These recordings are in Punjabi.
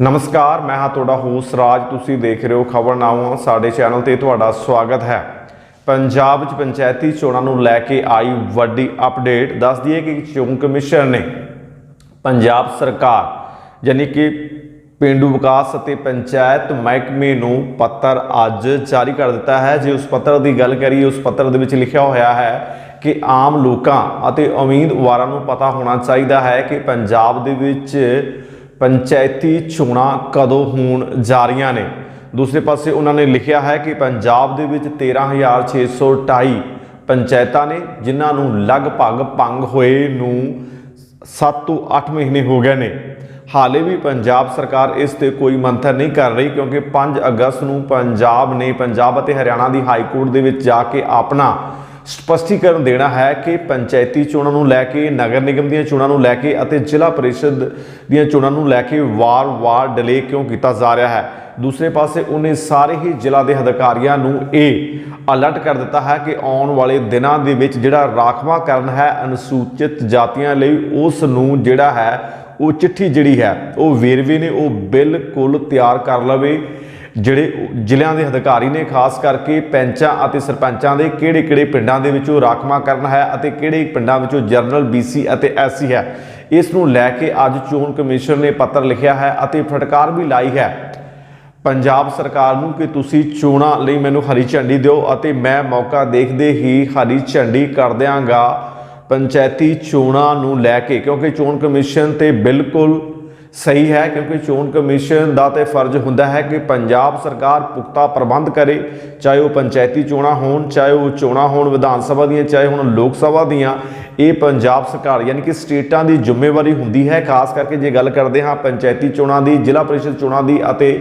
ਨਮਸਕਾਰ, ਮੈਂ ਹਾਂ ਤੁਹਾਡਾ ਹੋਸਟ ਰਾਜ। ਤੁਸੀਂ ਦੇਖ ਰਹੇ ਹੋ ਖਬਰਨਾਮਾ। ਸਾਡੇ ਚੈਨਲ ਤੇ ਤੁਹਾਡਾ ਸਵਾਗਤ ਹੈ। ਪੰਜਾਬ ਵਿੱਚ ਪੰਚਾਇਤੀ ਚੋਣਾਂ ਨੂੰ ਲੈ ਕੇ ਆਈ ਵੱਡੀ ਅਪਡੇਟ। ਦੱਸ ਦਈਏ ਕਿ ਚੋਣ ਕਮਿਸ਼ਨ ਨੇ ਪੰਜਾਬ ਸਰਕਾਰ, ਯਾਨੀ ਕਿ ਪਿੰਡੂ ਵਿਕਾਸ ਅਤੇ ਪੰਚਾਇਤ ਮਹਿਕਮੇ ਨੂੰ ਪੱਤਰ ਅੱਜ ਜਾਰੀ ਕਰ ਦਿੱਤਾ ਹੈ। ਜੇ ਉਸ ਪੱਤਰ ਦੀ ਗੱਲ ਕਰੀਏ, ਉਸ ਪੱਤਰ ਦੇ ਵਿੱਚ ਲਿਖਿਆ ਹੋਇਆ ਹੈ ਕਿ ਆਮ ਲੋਕਾਂ ਅਤੇ ਉਮੀਦਵਾਰਾਂ ਨੂੰ ਪਤਾ ਹੋਣਾ ਚਾਹੀਦਾ ਹੈ ਕਿ ਪੰਜਾਬ ਦੇ ਵਿੱਚ ਪੰਚਾਇਤੀ ਚੋਣਾਂ ਕਦੋਂ ਹੋਣ ਜਾ ਰਹੀਆਂ ਨੇ? ਦੂਸਰੇ ਪਾਸੇ ਉਹਨਾਂ ਨੇ ਲਿਖਿਆ ਹੈ ਕਿ ਪੰਜਾਬ ਦੇ ਵਿੱਚ 13628 ਪੰਚਾਇਤਾਂ ਨੇ, ਜਿਨ੍ਹਾਂ ਨੂੰ ਲਗਭਗ ਭੰਗ ਹੋਏ ਨੂੰ 7 ਤੋਂ 8 ਮਹੀਨੇ ਹੋ ਗਏ ਨੇ। ਹਾਲੇ ਵੀ ਪੰਜਾਬ ਸਰਕਾਰ ਇਸ ਤੇ ਕੋਈ ਮੰਥਨ ਨਹੀਂ ਕਰ ਰਹੀ, ਕਿਉਂਕਿ 5 ਅਗਸਤ ਨੂੰ ਪੰਜਾਬ ਨੇ ਪੰਜਾਬ ਅਤੇ ਹਰਿਆਣਾ ਦੀ ਹਾਈ ਕੋਰਟ ਦੇ ਵਿੱਚ ਜਾ ਕੇ ਆਪਣਾ ਸਪਸ਼ਟੀਕਰਨ ਦੇਣਾ ਹੈ ਕਿ ਪੰਚਾਇਤੀ ਚੋਣਾਂ ਨੂੰ ਲੈ ਕੇ, ਨਗਰ ਨਿਗਮ ਦੀਆਂ ਚੋਣਾਂ ਨੂੰ ਲੈ ਕੇ ਅਤੇ ਜ਼ਿਲ੍ਹਾ ਪਰਿਸ਼ਦ ਦੀਆਂ ਚੋਣਾਂ ਨੂੰ ਲੈ ਕੇ ਵਾਰ-ਵਾਰ ਡਿਲੇ ਕਿਉਂ ਕੀਤਾ ਜਾ ਰਿਹਾ ਹੈ? ਦੂਸਰੇ ਪਾਸੇ ਉਹਨੇ ਸਾਰੇ ਹੀ ਜ਼ਿਲ੍ਹਾ ਦੇ ਅਧਿਕਾਰੀਆਂ ਨੂੰ ਇਹ ਅਲਰਟ ਕਰ ਦਿੱਤਾ ਹੈ ਕਿ ਆਉਣ ਵਾਲੇ ਦਿਨਾਂ ਦੇ ਵਿੱਚ ਜਿਹੜਾ ਰਾਖਵਾਂਕਰਨ ਹੈ, ਅਨੁਸੂਚਿਤ ਜਾਤੀਆਂ ਲਈ ਉਸ ਨੂੰ ਜਿਹੜਾ ਹੈ, ਉਹ ਚਿੱਠੀ ਜਿਹੜੀ ਹੈ, ਉਹ ਵੇਰਵੇ ਨੇ ਉਹ ਬਿਲਕੁਲ ਤਿਆਰ ਕਰ ਲਵੇ। ਜਿਹੜੇ ਜ਼ਿਲ੍ਹਿਆਂ ਦੇ ਅਧਿਕਾਰੀ ਨੇ, ਖਾਸ ਕਰਕੇ ਪੈਂਚਾਂ ਅਤੇ ਸਰਪੰਚਾਂ ਦੇ, ਕਿਹੜੇ-ਕਿਹੜੇ ਪਿੰਡਾਂ ਦੇ ਵਿੱਚੋਂ ਰਾਖਵਾਂਕਰਨ ਹੈ ਅਤੇ ਕਿਹੜੇ ਪਿੰਡਾਂ ਵਿੱਚੋਂ ਜਨਰਲ ਬੀਸੀ ਅਤੇ ਐਸਸੀ ਹੈ। ਇਸ ਨੂੰ ਲੈ ਕੇ ਅੱਜ ਚੋਣ ਕਮਿਸ਼ਨ ਨੇ ਪੱਤਰ ਲਿਖਿਆ ਹੈ ਅਤੇ ਫਟਕਾਰ ਵੀ ਲਾਈ ਹੈ। ਪੰਜਾਬ ਸਰਕਾਰ ਨੂੰ ਕਿ ਤੁਸੀਂ ਚੋਣਾਂ ਲਈ ਮੈਨੂੰ ਹਰੀ ਝੰਡੀ ਦਿਓ ਅਤੇ ਮੈਂ ਮੌਕਾ ਦੇਖਦੇ ਹੀ ਹਰੀ ਝੰਡੀ ਕਰ ਦਿਆਂਗਾ ਪੰਚਾਇਤੀ ਚੋਣਾਂ ਨੂੰ ਲੈ ਕੇ, ਕਿਉਂਕਿ ਚੋਣ ਕਮਿਸ਼ਨ ਤੇ ਬਿਲਕੁਲ ਸਹੀ ਹੈ ਕਿਉਂਕਿ ਚੋਣ ਕਮਿਸ਼ਨ ਦਾ ਤੇ ਫਰਜ਼ ਹੁੰਦਾ ਹੈ ਕਿ ਪੰਜਾਬ ਸਰਕਾਰ ਪੁਖਤਾ ਪ੍ਰਬੰਧ ਕਰੇ, ਚਾਹੇ ਉਹ ਪੰਚਾਇਤੀ ਚੋਣਾਂ ਹੋਣ, ਚਾਹੇ ਉਹ ਚੋਣਾਂ ਹੋਣ ਵਿਧਾਨ ਸਭਾ ਦੀਆਂ, ਚਾਹੇ ਹੁਣ ਲੋਕ ਸਭਾ ਦੀਆਂ, ਇਹ ਪੰਜਾਬ ਸਰਕਾਰ ਯਾਨੀ ਕਿ ਸਟੇਟਾਂ ਦੀ ਜ਼ਿੰਮੇਵਾਰੀ ਹੁੰਦੀ ਹੈ, ਖਾਸ ਕਰਕੇ ਜੇ ਗੱਲ ਕਰਦੇ ਹਾਂ ਪੰਚਾਇਤੀ ਚੋਣਾਂ ਦੀ, ਜ਼ਿਲ੍ਹਾ ਪਰਿਸ਼ਦ ਚੋਣਾਂ ਦੀ ਅਤੇ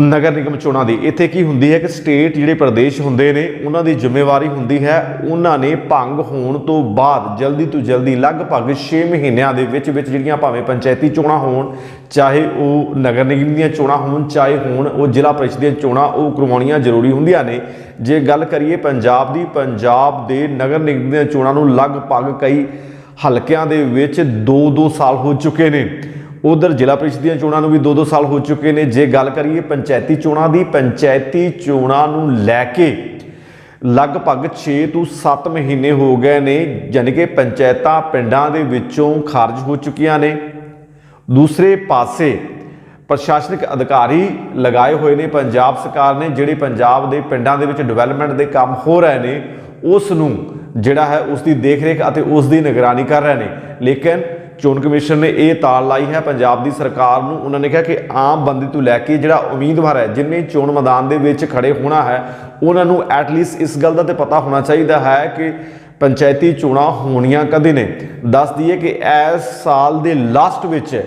ਨਗਰ ਨਿਗਮ ਚੋਣਾਂ ਦੀ। ਇੱਥੇ ਕੀ ਹੁੰਦੀ ਹੈ ਕਿ ਸਟੇਟ ਜਿਹੜੇ ਪ੍ਰਦੇਸ਼ ਹੁੰਦੇ ਨੇ, ਉਹਨਾਂ ਦੀ ਜ਼ਿੰਮੇਵਾਰੀ ਹੁੰਦੀ ਹੈ, ਉਹਨਾਂ ਨੇ ਭੰਗ ਹੋਣ ਤੋਂ ਬਾਅਦ ਜਲਦੀ ਤੋਂ ਜਲਦੀ ਲਗਭਗ 6 ਮਹੀਨਿਆਂ ਦੇ ਵਿੱਚ ਵਿੱਚ ਜਿਹੜੀਆਂ ਭਾਵੇਂ ਪੰਚਾਇਤੀ ਚੋਣਾਂ ਹੋਣ, ਚਾਹੇ ਉਹ ਨਗਰ ਨਿਗਮ ਦੀਆਂ ਚੋਣਾਂ ਹੋਣ, ਚਾਹੇ ਹੋਣ ਉਹ ਜ਼ਿਲ੍ਹਾ ਪਰਿਸ਼ਦ ਦੀਆਂ ਚੋਣਾਂ, ਉਹ ਕਰਵਾਉਣੀਆਂ ਜ਼ਰੂਰੀ ਹੁੰਦੀਆਂ ਨੇ। ਜੇ ਗੱਲ ਕਰੀਏ ਪੰਜਾਬ ਦੀ, ਪੰਜਾਬ ਦੇ ਨਗਰ ਨਿਗਮ ਦੀਆਂ ਚੋਣਾਂ ਨੂੰ ਲਗਭਗ ਕਈ ਹਲਕਿਆਂ ਦੇ ਵਿੱਚ 2-2 ਸਾਲ ਹੋ ਚੁੱਕੇ ਨੇ। ਉਧਰ ਜ਼ਿਲ੍ਹਾ ਪ੍ਰੀਸ਼ਦ ਦੀਆਂ ਚੋਣਾਂ ਨੂੰ ਵੀ 2-2 ਸਾਲ ਹੋ ਚੁੱਕੇ ਨੇ। ਜੇ ਗੱਲ ਕਰੀਏ ਪੰਚਾਇਤੀ ਚੋਣਾਂ ਦੀ, ਪੰਚਾਇਤੀ ਚੋਣਾਂ ਨੂੰ ਲੈ ਕੇ ਲਗਭਗ 6 ਤੋਂ 7 ਮਹੀਨੇ ਹੋ ਗਏ ਨੇ, ਯਾਨੀ ਕਿ ਪੰਚਾਇਤਾਂ ਪਿੰਡਾਂ ਦੇ ਵਿੱਚੋਂ ਖਾਰਜ ਹੋ ਚੁੱਕੀਆਂ ਨੇ। ਦੂਸਰੇ ਪਾਸੇ ਪ੍ਰਸ਼ਾਸਨਿਕ ਅਧਿਕਾਰੀ ਲਗਾਏ ਹੋਏ ਨੇ ਪੰਜਾਬ ਸਰਕਾਰ ਨੇ, ਜਿਹੜੇ ਪੰਜਾਬ ਦੇ ਪਿੰਡਾਂ ਦੇ ਵਿੱਚ ਡਿਵੈਲਪਮੈਂਟ ਦੇ ਕੰਮ ਹੋ ਰਹੇ ਨੇ, ਉਸ ਨੂੰ ਜਿਹੜਾ ਹੈ ਉਸ ਦੀ ਦੇਖਰੇਖ ਅਤੇ ਉਸ ਦੀ ਨਿਗਰਾਨੀ ਕਰ ਰਹੇ ਨੇ। ਲੇਕਿਨ ਚੋਣ ਕਮਿਸ਼ਨ ਨੇ ਇਹ ਤਾਲ ਲਾਈ ਹੈ। ਪੰਜਾਬ ਦੀ ਸਰਕਾਰ ਨੂੰ ਉਹਨਾਂ ਨੇ ਕਿਹਾ ਕਿ ਆਮ ਬੰਦੇ ਤੋਂ ਲੈ ਕੇ ਜਿਹੜਾ ਉਮੀਦਵਾਰ ਹੈ, ਜਿੰਨੇ ਚੋਣ ਮੈਦਾਨ ਦੇ ਵਿੱਚ ਖੜੇ ਹੋਣਾ ਹੈ, ਉਹਨਾਂ ਨੂੰ ਐਟਲੀਸਟ ਇਸ ਗੱਲ ਦਾ ਤੇ ਪਤਾ ਹੋਣਾ ਚਾਹੀਦਾ ਹੈ ਕਿ ਪੰਚਾਇਤੀ ਚੋਣਾਂ ਹੋਣੀਆਂ ਕਦੇ ਨੇ। ਦੱਸ ਦਈਏ ਕਿ ਇਸ ਸਾਲ ਦੇ ਲਾਸਟ ਵਿੱਚ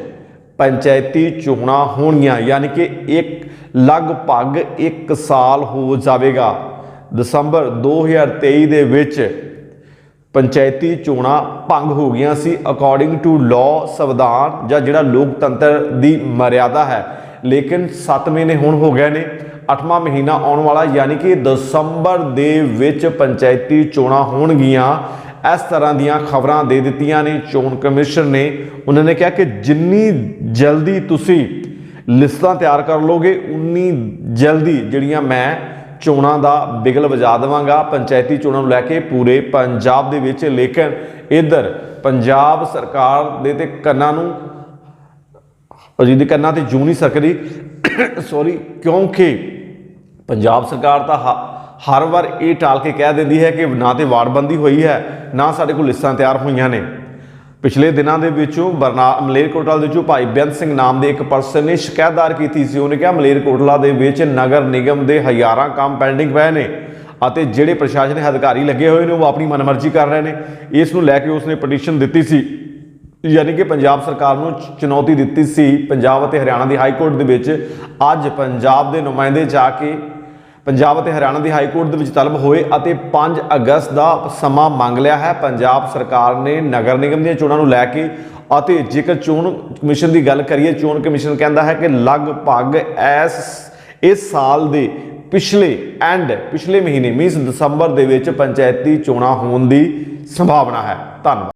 ਪੰਚਾਇਤੀ ਚੋਣਾਂ ਹੋਣੀਆਂ ਯਾਨੀ ਕਿ ਇੱਕ, ਲਗਭਗ 1 ਸਾਲ ਹੋ ਜਾਵੇਗਾ। ਦਸੰਬਰ 2023 ਦੇ ਵਿੱਚ ਪੰਚਾਇਤੀ ਚੋਣਾਂ ਭੰਗ ਹੋ ਗਈਆਂ ਸੀ ਅਕੋਰਡਿੰਗ ਟੂ ਲਾਅ ਸੰਵਿਧਾਨ ਜਾਂ ਜਿਹੜਾ ਲੋਕਤੰਤਰ ਦੀ ਮਰਿਆਦਾ ਹੈ। ਲੇਕਿਨ 7 ਮਹੀਨੇ ਹੁਣ ਹੋ ਗਏ ਨੇ 8ਵਾਂ ਮਹੀਨਾ ਆਉਣ ਵਾਲਾ, ਯਾਨੀ ਕਿ ਦਸੰਬਰ ਦੇ ਵਿੱਚ ਪੰਚਾਇਤੀ ਚੋਣਾਂ ਹੋਣਗੀਆਂ। ਇਸ ਤਰ੍ਹਾਂ ਦੀਆਂ ਖਬਰਾਂ ਦੇ ਦਿੱਤੀਆਂ ਨੇ, ਚੋਣ ਕਮਿਸ਼ਨ ਨੇ। ਉਹਨਾਂ ਨੇ ਕਿਹਾ ਕਿ ਜਿੰਨੀ ਜਲਦੀ ਤੁਸੀਂ ਲਿਸਟਾਂ ਤਿਆਰ ਕਰ ਲੋਗੇ, ਉਨੀ ਜਲਦੀ ਜਿਹੜੀਆਂ ਮੈਂ ਚੋਣਾਂ ਦਾ ਬਿਗਲ ਵਜਾ ਦੇਵਾਂਗਾ। ਪੰਚਾਇਤੀ ਚੋਣਾਂ ਨੂੰ ਲੈ ਕੇ ਪੂਰੇ ਪੰਜਾਬ ਦੇ ਵਿੱਚ, ਲੇਕਿਨ ਇਧਰ ਪੰਜਾਬ ਸਰਕਾਰ ਦੇ ਤੇ ਕੰਨਾਂ ਨੂੰ ਅਜੀਦ ਕੰਨਾਂ ਤੇ ਜੂ ਨਹੀਂ ਸਕਦੀ ਸੌਰੀ ਕਿਉਂਕਿ ਪੰਜਾਬ ਸਰਕਾਰ ਤਾਂ ਹਰ ਵਾਰ ਇਹ ਟਾਲ ਕੇ ਕਹਿ ਦਿੰਦੀ ਹੈ ਕਿ ਨਾ ਤੇ ਵਾਰਡਬੰਦੀ ਹੋਈ ਹੈ, ਨਾ ਸਾਡੇ ਕੋਲ ਲਿਸਟਾਂ ਤਿਆਰ ਹੋਈਆਂ ਨੇ। ਪਿਛਲੇ ਦਿਨਾਂ ਦੇ ਵਿੱਚੋਂ ਬਰਨਾ ਮਲੇਰਕੋਟਲਾ ਦੇ ਵਿੱਚੋਂ ਭਾਈ ਬੇਅੰਤ ਸਿੰਘ ਨਾਮ ਦੇ ਇੱਕ ਪਰਸਨ ਨੇ ਸ਼ਿਕਾਇਤਦਾਰ ਕੀਤੀ ਸੀ। ਉਹਨੇ ਕਿਹਾ, ਮਲੇਰਕੋਟਲਾ ਦੇ ਵਿੱਚ ਨਗਰ ਨਿਗਮ ਦੇ ਹਜ਼ਾਰਾਂ ਕੰਮ ਪੈਂਡਿੰਗ ਪਏ ਨੇ ਅਤੇ ਜਿਹੜੇ ਪ੍ਰਸ਼ਾਸਨਿਕ ਅਧਿਕਾਰੀ ਲੱਗੇ ਹੋਏ ਨੇ, ਉਹ ਆਪਣੀ ਮਨਮਰਜ਼ੀ ਕਰ ਰਹੇ ਨੇ। ਇਸ ਨੂੰ ਲੈ ਕੇ ਉਸਨੇ ਪਟੀਸ਼ਨ ਦਿੱਤੀ ਸੀ। ਯਾਨੀ ਕਿ ਪੰਜਾਬ ਸਰਕਾਰ ਨੂੰ ਚੁਣੌਤੀ ਦਿੱਤੀ ਸੀ। ਪੰਜਾਬ ਅਤੇ ਹਰਿਆਣਾ ਦੀ ਹਾਈ ਕੋਰਟ ਦੇ ਵਿੱਚ ਅੱਜ ਪੰਜਾਬ ਦੇ ਨੁਮਾਇੰਦੇ ਜਾ ਕੇ ਪੰਜਾਬ ਅਤੇ ਹਰਿਆਣਾ ਦੀ ਹਾਈ ਕੋਰਟ ਦੇ ਵਿੱਚ ਤਲਬ ਹੋਏ ਅਤੇ 5 ਅਗਸਤ ਦਾ ਸਮਾਂ ਮੰਗ ਲਿਆ ਹੈ। ਪੰਜਾਬ ਸਰਕਾਰ ਨੇ ਨਗਰ ਨਿਗਮ ਦੀਆਂ ਚੋਣਾਂ ਨੂੰ ਲੈ ਕੇ ਅਤੇ ਜੇਕਰ ਚੋਣ ਕਮਿਸ਼ਨ ਦੀ ਗੱਲ ਕਰੀਏ, ਚੋਣ ਕਮਿਸ਼ਨ ਕਹਿੰਦਾ ਹੈ ਕਿ ਲਗਭਗ ਇਸ ਇਸ ਸਾਲ ਦੇ ਪਿਛਲੇ ਐਂਡ ਪਿਛਲੇ ਮਹੀਨੇ, ਮੀਨਸ ਦਸੰਬਰ ਦੇ ਵਿੱਚ ਪੰਚਾਇਤੀ ਚੋਣਾਂ ਹੋਣ ਦੀ ਸੰਭਾਵਨਾ ਹੈ। ਧੰਨਵਾਦ।